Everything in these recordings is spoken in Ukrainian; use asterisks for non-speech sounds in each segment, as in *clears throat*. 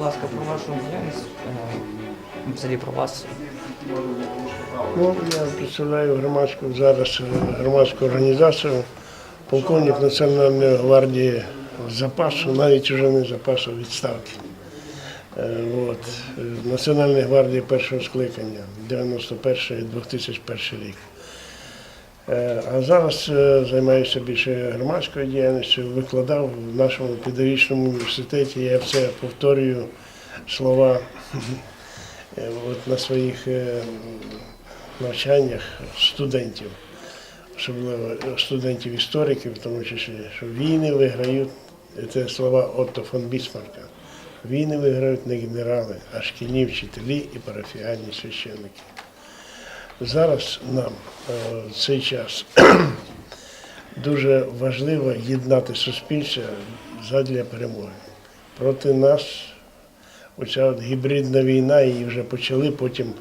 ласка, про вашу діяльність, е, взагалі про вас. Ну, я представляю громадську зараз е, громадську організацію, полковник Національної гвардії запасу, навіть уже не запасу відставки. Е, От. Національної гвардії першого скликання, 91-2001 рік. Е, А зараз е, займаюся більше громадською діяльністю, викладав в нашому педагогічному університеті. Я все повторюю слова е, от на своїх навчаннях студентів, особливо студентів істориків, тому що війни виграють, це слова Отто фон Бісмарка. Війни виграють не генерали, а шкільні вчителі і парафіальні священники. Зараз нам е, в цей час *clears throat* дуже важливо єднати суспільство задля перемоги. Проти нас оця от гібридна війна, її вже почали потім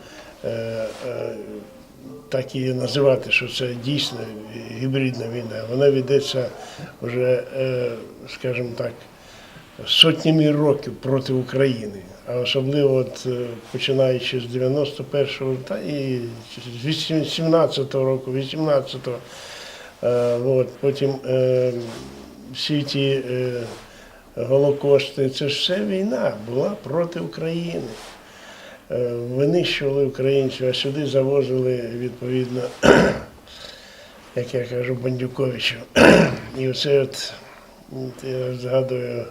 е, е, так її називати, що це дійсно гібридна війна. Вона ведеться вже, е, скажімо так, сотнями років проти України. А особливо от, е, починаючи з 91-го та і з 17-го року, 18-го, е, от, потім е, всі ті е, голокости, це ж все війна була проти України. Е, Винищували українців, а сюди завозили відповідно, *clears throat* як я кажу, бандюковичів. *clears throat* І оце от я згадую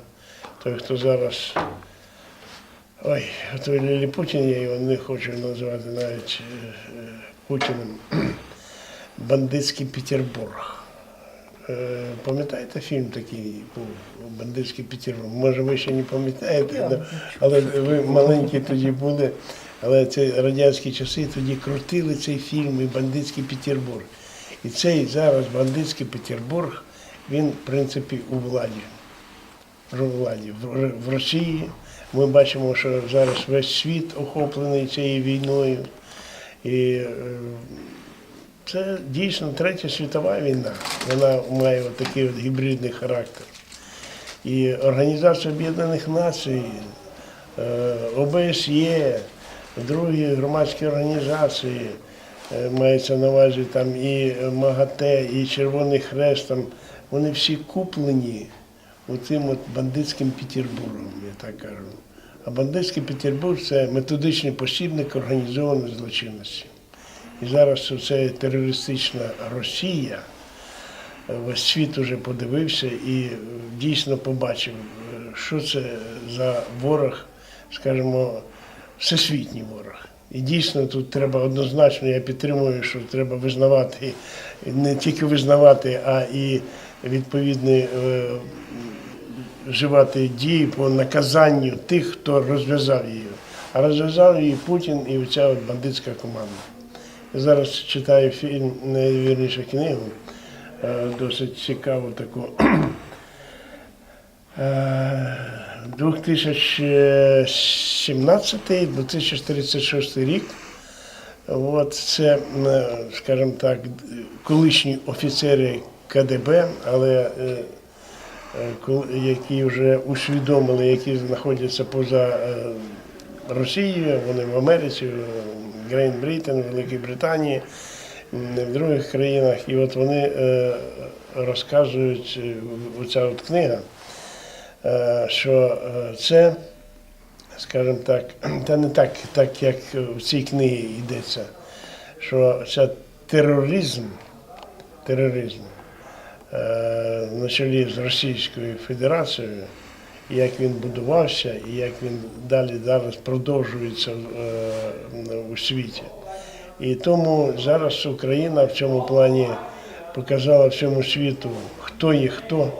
той, хто зараз. Ой, той Ліліпутін, я його не хочу називати навіть е, е, Путіним. *clears throat* Бандитський Петербург. Е, Пам'ятаєте фільм такий був Бандитський Петербург? Може, ви ще не пам'ятаєте, але ви маленькі тоді були. Але це радянські часи тоді крутили цей фільм і Бандитський Петербург. І цей зараз Бандитський Петербург, він, в принципі, у владі. Владі. В, Росії ми бачимо, що зараз весь світ охоплений цією війною. І е, це дійсно третя світова війна. Вона має такий от гібридний характер. І Організація Об'єднаних Націй, е, ОБСЄ, другі громадські організації, е, мається на увазі там і МАГАТЕ, і Червоний Хрест, там, вони всі куплені оцим от бандитським Петербургом, я так кажу. А бандитський Петербург це методичний посібник організованої злочинності. І зараз це терористична Росія, е, весь світ уже подивився і е, дійсно побачив, е, що це за ворог, скажімо, всесвітній ворог. І дійсно тут треба однозначно, я підтримую, що треба визнавати, не тільки визнавати, а і відповідні е, вживати дії по наказанню тих, хто розв'язав її. А розв'язав її Путін і оця от бандитська команда. Я зараз читаю фільм, найвірніше книгу, е, досить цікаву таку. Е, 2017-2036 рік. От це, е, скажімо так, колишні офіцери КДБ, але е, е, які вже усвідомили, які знаходяться поза е, Росією, вони в Америці, в Грейн Бритен, в Великій Британії, в других країнах. І от вони е, розказують, е, оця от книга, е, що е, це, скажімо так, *clears throat* це не так, так, як в цій книгі йдеться, що це тероризм, тероризм е, на чолі з Російською Федерацією, як він будувався, і як він далі зараз продовжується е, у світі. І тому зараз Україна в цьому плані показала всьому світу, хто є хто,